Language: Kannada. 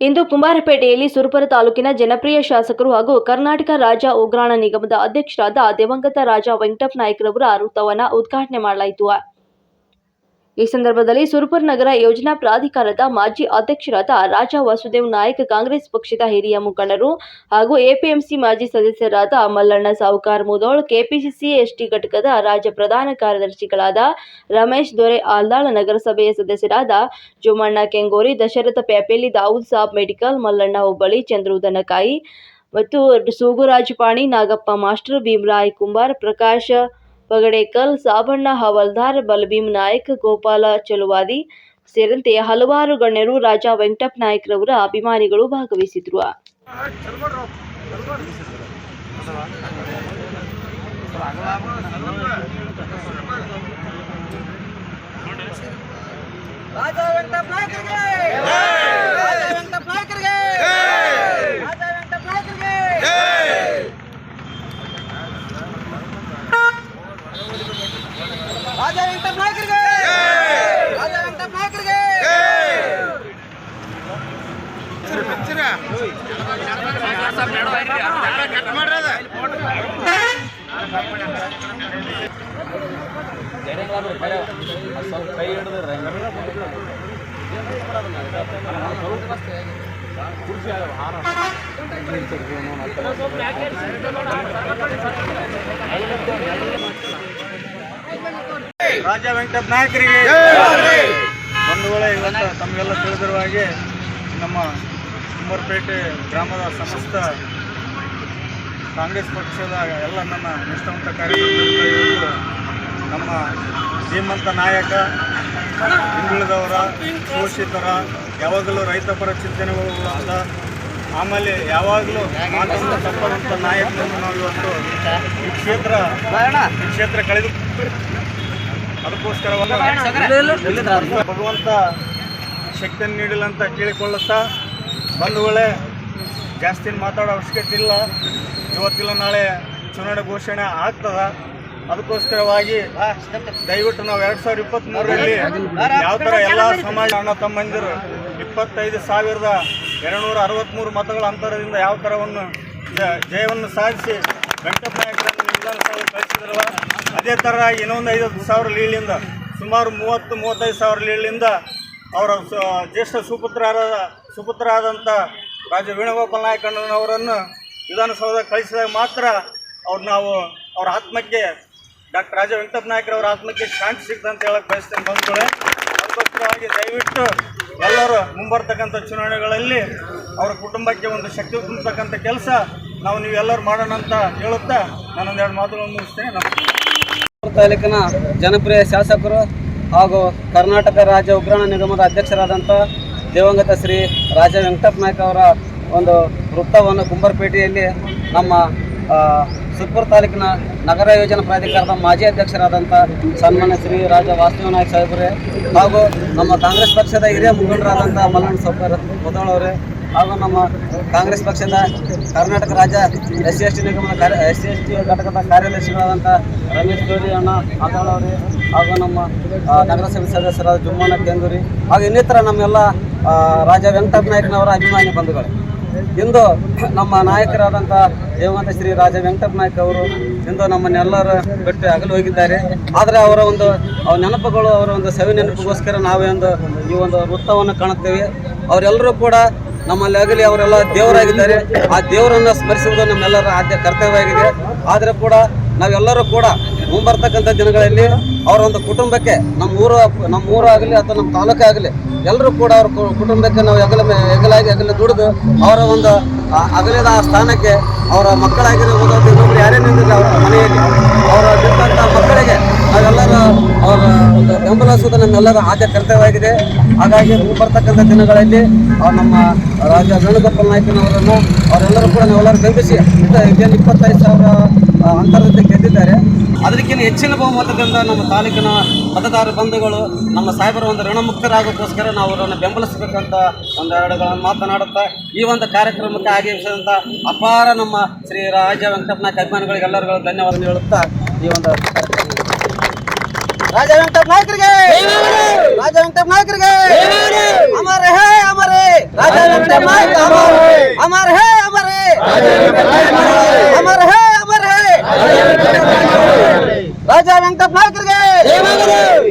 ಇಂದು ಕುಮಾರಪೇಟೆಯಲ್ಲಿ ಸುರಪುರ ತಾಲೂಕಿನ ಜನಪ್ರಿಯ ಶಾಸಕರು ಹಾಗೂ ಕರ್ನಾಟಕ ರಾಜ ಉಗ್ರಾಣ ನಿಗಮದ ಅಧ್ಯಕ್ಷರಾದ ದಿವಂಗತ ರಾಜ ವೆಂಕಟಪ್ಪ ನಾಯ್ಕರವರ ವೃತ್ತವನ್ನು ಉದ್ಘಾಟನೆ ಮಾಡಲಾಯಿತು. ಈ ಸಂದರ್ಭದಲ್ಲಿ ಸುರಪುರ ನಗರ ಯೋಜನಾ ಪ್ರಾಧಿಕಾರದ ಮಾಜಿ ಅಧ್ಯಕ್ಷರಾದ ರಾಜಾ ವಾಸುದೇವ್ ನಾಯಕ್, ಕಾಂಗ್ರೆಸ್ ಪಕ್ಷದ ಹಿರಿಯ ಮುಖಂಡರು ಹಾಗೂ ಎಪಿಎಂಸಿ ಮಾಜಿ ಸದಸ್ಯರಾದ ಮಲ್ಲಣ್ಣ ಸಾವುಕಾರ್ ಮುದೋಳ್, ಕೆಪಿಸಿಸಿ ಎಸ್ಟಿ ಘಟಕದ ರಾಜ್ಯ ಪ್ರಧಾನ ಕಾರ್ಯದರ್ಶಿಗಳಾದ ರಮೇಶ್ ದೊರೆ ಆಲ್ದಾಳ್, ನಗರಸಭೆಯ ಸದಸ್ಯರಾದ ಜುಮಣ್ಣ ಕೆಂಗೋರಿ, ದಶರಥ ಪ್ಯಾಪೇಲಿ, ದಾವೂದ್ ಸಾಬ್ ಮೆಡಿಕಲ್, ಮಲ್ಲಣ್ಣ ಹುಬ್ಬಳ್ಳಿ ಚಂದ್ರು ದನಕಾಯಿ ಮತ್ತು ಸೂಗುರಾಜ್ ಪಾಣಿ ನಾಗಪ್ಪ ಮಾಸ್ಟರ್ ಭೀಮರಾಯ್ ಕುಂಬಾರ್, ಪ್ರಕಾಶ್ ಪಗಡೇಕಲ್ ಸಾಬಣ್ಣ ಹವಾಲ್ದಾರ್ ಬಲಭೀಮ್ ನಾಯಕ್ ಗೋಪಾಲ ಚಲುವಾದಿ ಸೇರಿದಂತೆ ಹಲವಾರು ಗಣ್ಯರು ರಾಜ ವೆಂಕಟಪ್ಪ ನಾಯಕ್ರವರ ಅಭಿಮಾನಿಗಳು ಭಾಗವಹಿಸಿದ್ರು. ರಾಜ ವೆಂಕಟಪ್ಪ ನಾಯಕರಿಗೆ ರಾಜ ವೆಂಕಟಪ್ಪ ನಾಯಕರಿಗೆ ರಾಜ ವೆಂಕಟಪ್ಪ ನಾಯಕರಿಗೆ ರಾಜ ವೆಂಕಟಪ್ಪ ನಾಯಕರಿಗೆ! ರಾಜ ವೆಂಕಟಪ್ಪ ನಾಯಕರಿಗೆ! ರಾಜ ವೆಂಕಟಪ್ಪ ನಾಯಕರಿಗೆ ಬಂಧುಗಳೇ ಇವತ್ತು ತಮಗೆಲ್ಲ ತಿಳಿದಿರುವ ಹಾಗೆ ನಮ್ಮ ಕುಂಬರ್ಪೇಟೆ ಗ್ರಾಮದ ಸಮಸ್ತ ಕಾಂಗ್ರೆಸ್ ಪಕ್ಷದ ಎಲ್ಲ ನನ್ನ ನಿಷ್ಠಾವಂತ ಕಾರ್ಯಕರ್ತರು ಇವತ್ತು ನಮ್ಮ ಧೀಮಂತ ನಾಯಕ ಹಿಂದುಳಿದವರ ಶೋಷಿತರ ಯಾವಾಗಲೂ ರೈತಪರ ಚಿಂತನೆಗಳು ಅಂತ ಆಮೇಲೆ ಯಾವಾಗಲೂ ಮಾತನ್ನು ತಪ್ಪದಂಥ ನಾಯಕರನ್ನು ನಾವು ಇವತ್ತು ಈ ಕ್ಷೇತ್ರ ಈ ಕ್ಷೇತ್ರ ಕಳೆದು ಅದಕ್ಕೋಸ್ಕರ ಭಗವಂತ ಶಕ್ತಿಯನ್ನು ನೀಡಿಲ್ಲ ಅಂತ ಕೇಳಿಕೊಳ್ಳುತ್ತಾ ಬಂಧುಗಳೇ ಜಾಸ್ತಿ ಮಾತಾಡೋ ಅವಶ್ಯಕತೆ ಇಲ್ಲ. ಇವತ್ತಿಲ್ಲ ನಾಳೆ ಚುನಾವಣೆ ಘೋಷಣೆ ಆಗ್ತದ. ಅದಕ್ಕೋಸ್ಕರವಾಗಿ ದಯವಿಟ್ಟು ನಾವು ಎರಡ್ ಸಾವಿರದ ಇಪ್ಪತ್ತ್ ಮೂರರಲ್ಲಿ ಯಾವ ಥರ ಎಲ್ಲ ಸಮಾಜ ಅಣ್ಣ ತಮ್ಮಂದಿರು ಇಪ್ಪತ್ತೈದು ಸಾವಿರದ ಎರಡುನೂರ ಅರವತ್ತ್ಮೂರು ಮತಗಳ ಅಂತರದಿಂದ ಯಾವ ಥರವನ್ನು ಜಯವನ್ನು ಸಾಧಿಸಿ ಅದೇ ಥರ ಇನ್ನೊಂದು ಐವತ್ತು ಸಾವಿರ ಲೀಲಿಂದ ಸುಮಾರು ಮೂವತ್ತು, ಮೂವತ್ತೈದು ಸಾವಿರ ಲೀಲಿಂದ ಅವರ ಜ್ಯೇಷ್ಠ ಸುಪುತ್ರರಾದ ಸುಪುತ್ರರಾದಂಥ ರಾಜ ವೇಣುಗೋಪಾಲ್ ನಾಯಕಣ್ಣನವರನ್ನು ವಿಧಾನಸೌಧ ಕಳಿಸಿದಾಗ ಮಾತ್ರ ಅವ್ರು ನಾವು ಅವ್ರ ಆತ್ಮಕ್ಕೆ, ಡಾಕ್ಟರ್ ರಾಜ ವೆಂಕಟಪ್ಪ ನಾಯಕರವರ ಆತ್ಮಕ್ಕೆ ಶಾಂತಿ ಸಿಗ್ತದೆ ಅಂತ ಹೇಳಕ್ ಬಯಸ್ತೇನೆ ಬಂಧುಗಳೇ. ಅದಕ್ಕೋಸ್ಕರವಾಗಿ ದಯವಿಟ್ಟು ಎಲ್ಲರೂ ಮುಂಬರ್ತಕ್ಕಂಥ ಚುನಾವಣೆಗಳಲ್ಲಿ ಅವರ ಕುಟುಂಬಕ್ಕೆ ಒಂದು ಶಕ್ತಿ ತುಂಬತಕ್ಕಂಥ ಕೆಲಸ ನಾವು ನೀವೆಲ್ಲರೂ ಮಾಡೋಣ ಅಂತ ಹೇಳುತ್ತಾ ನಾನೊಂದೆರಡು ಮಾತುಗಳನ್ನು ಮುಗಿಸ್ತೇನೆ. ನಮ್ಮ ಸುರಪುರ ತಾಲೂಕಿನ ಜನಪ್ರಿಯ ಶಾಸಕರು ಹಾಗೂ ಕರ್ನಾಟಕ ರಾಜ್ಯ ಉಗ್ರಾಣ ನಿಗಮದ ಅಧ್ಯಕ್ಷರಾದಂಥ ದಿವಂಗತ ಶ್ರೀ ರಾಜ ವೆಂಕಟಪ್ಪ ನಾಯ್ಕ ಅವರ ಒಂದು ವೃತ್ತವನ್ನು ಕುಂಬರ್ಪೇಟೆಯಲ್ಲಿ ನಮ್ಮ ಆ, ತಾಲೂಕಿನ ನಗರ ಯೋಜನಾ ಪ್ರಾಧಿಕಾರದ ಮಾಜಿ ಅಧ್ಯಕ್ಷರಾದಂಥ ಸನ್ಮಾನ್ಯ ಶ್ರೀ ರಾಜ ವಾಸುದೇವ ನಾಯ್ಕ ಸಾಹೇಬರೇ ಹಾಗೂ ನಮ್ಮ ಕಾಂಗ್ರೆಸ್ ಪಕ್ಷದ ಹಿರಿಯ ಮುಖಂಡರಾದಂಥ ಮಲ್ಲಣ್ಣ ಸೌಕರ್ ಮುದೋಳವರೇ ಹಾಗೂ ನಮ್ಮ ಕಾಂಗ್ರೆಸ್ ಪಕ್ಷದ ಕರ್ನಾಟಕ ರಾಜ್ಯ ಎಸ್ ಸಿ ಎಸ್ ಟಿ ನಿಗಮದ ಕಾರ್ಯ, ಎಸ್ ಸಿ ಎಸ್ ಟಿ ಘಟಕದ ಕಾರ್ಯದರ್ಶಿಗಳಾದಂಥ ರಮೇಶ್ ಜೋಡಿ ಅಣ್ಣ ಆತಾಳವರೇ ಹಾಗೂ ನಮ್ಮ ನಗರಸಭೆ ಸದಸ್ಯರಾದ ಜುಮ್ಮನ ಕೆಂಗೂರಿ ಹಾಗೂ ಇನ್ನಿತರ ನಮ್ಮೆಲ್ಲ ರಾಜ ವೆಂಕಟ ನಾಯಕನವರ ಅಭಿಮಾನಿ ಬಂಧುಗಳು. ಇಂದು ನಮ್ಮ ನಾಯಕರಾದಂಥ ದೇವಂತ ಶ್ರೀ ರಾಜ ವೆಂಕಟಪ್ಪ ನಾಯ್ಕ ಅವರು ಇಂದು ನಮ್ಮನ್ನೆಲ್ಲರ ಬಿಟ್ಟು ಅಗಲು ಹೋಗಿದ್ದಾರೆ. ಆದರೆ ಅವರ ಒಂದು ನೆನಪುಗಳು, ಅವರ ಒಂದು ಸವಿ ನೆನಪಿಗೋಸ್ಕರ ನಾವೇ ಒಂದು ಈ ಒಂದು ವೃತ್ತವನ್ನು ಕಾಣುತ್ತೇವೆ. ಅವರೆಲ್ಲರೂ ಕೂಡ ನಮ್ಮಲ್ಲಿ ಆಗಲಿ ಅವರೆಲ್ಲ ದೇವರಾಗಿದ್ದಾರೆ. ಆ ದೇವರನ್ನು ಸ್ಮರಿಸುವುದು ನಮ್ಮೆಲ್ಲರ ಆದ್ಯ ಕರ್ತವ್ಯವಾಗಿದೆ. ಆದರೆ ಕೂಡ ನಾವೆಲ್ಲರೂ ಕೂಡ ಮುಂಬರ್ತಕ್ಕಂಥ ದಿನಗಳಲ್ಲಿ ಅವರ ಒಂದು ಕುಟುಂಬಕ್ಕೆ ನಮ್ಮ ಊರು ನಮ್ಮ ಊರಾಗಲಿ ಅಥವಾ ನಮ್ಮ ತಾಲೂಕು ಆಗಲಿ ಎಲ್ಲರೂ ಕೂಡ ಅವ್ರ ಕುಟುಂಬಕ್ಕೆ ನಾವು ಹೆಗಲ ಹೆಗಲಾಗಿ, ಹೆಗಲ ದುಡಿದು ಅವರ ಒಂದು ಅಗಲದ ಸ್ಥಾನಕ್ಕೆ ಅವರ ಇನ್ನೊಬ್ರು ಯಾರೇ ನಿಂತಿರಲಿ ಅವರ ಮನೆಯಲ್ಲಿ, ಅವರ ಬಿಟ್ಟಂಥ ಮಕ್ಕಳಿಗೆ ನಾವೆಲ್ಲರೂ ಅವರ ಒಂದು ಬೆಂಬಲಿಸುವುದು ನಮ್ಮೆಲ್ಲರ ಆದ್ಯ ಕರ್ತವ್ಯವಾಗಿದೆ. ಹಾಗಾಗಿ ಬರ್ತಕ್ಕಂಥ ದಿನಗಳಲ್ಲಿ ನಮ್ಮ ರಾಜ ವೇಣುಗೋಪಾಲ್ ನಾಯ್ಕನವರನ್ನು ಅವರೆಲ್ಲರೂ ಕೂಡ ನಾವೆಲ್ಲರೂ ಬೆಂಬಲಿಸಿ ಏನು ಇಪ್ಪತ್ತೈದು ಸಾವಿರ ಅಂತರದಂತೆ ಗೆದ್ದಿದ್ದಾರೆ. ಅದಕ್ಕಿಂತ ಹೆಚ್ಚಿನ ಬಹುಮತದಿಂದ ನಮ್ಮ ತಾಲೂಕಿನ ಮತದಾರ ಬಂಧುಗಳು, ನಮ್ಮ ಸಾಹೇಬರ ಒಂದು ಋಣಮುಕ್ತರಾಗೋಕ್ಕೋಸ್ಕರ ನಾವು ಅವರನ್ನು ಬೆಂಬಲಿಸಬೇಕಂತ ಒಂದೆರಡುಗಳನ್ನು ಮಾತನಾಡುತ್ತಾ ಈ ಒಂದು ಕಾರ್ಯಕ್ರಮಕ್ಕೆ ಆಗಮಿಸಿದಂಥ ಅಪಾರ ನಮ್ಮ ಶ್ರೀ ರಾಜ ವೆಂಕಟಪ್ಪ ನಾಯ್ಕ ಅಭಿಮಾನಿಗಳಿಗೆ ಎಲ್ಲರಿಗೂ ಧನ್ಯವಾದ ಹೇಳುತ್ತಾ ಈ ಒಂದು ರಾಜ ವೆಂಕಟ ನಾಯಕರಿಗೆ ರಾಜ ವೆಂಕಟ ನಾಯಕರಿಗೆ ಅಮರ ಹೇ ಅಮರ ಹೇ ರಾಜ ವೆಂಕಟ ನಾಯಕ ಅಮರ ಹೇ ಅಮರ ಹೇ ಅಮರ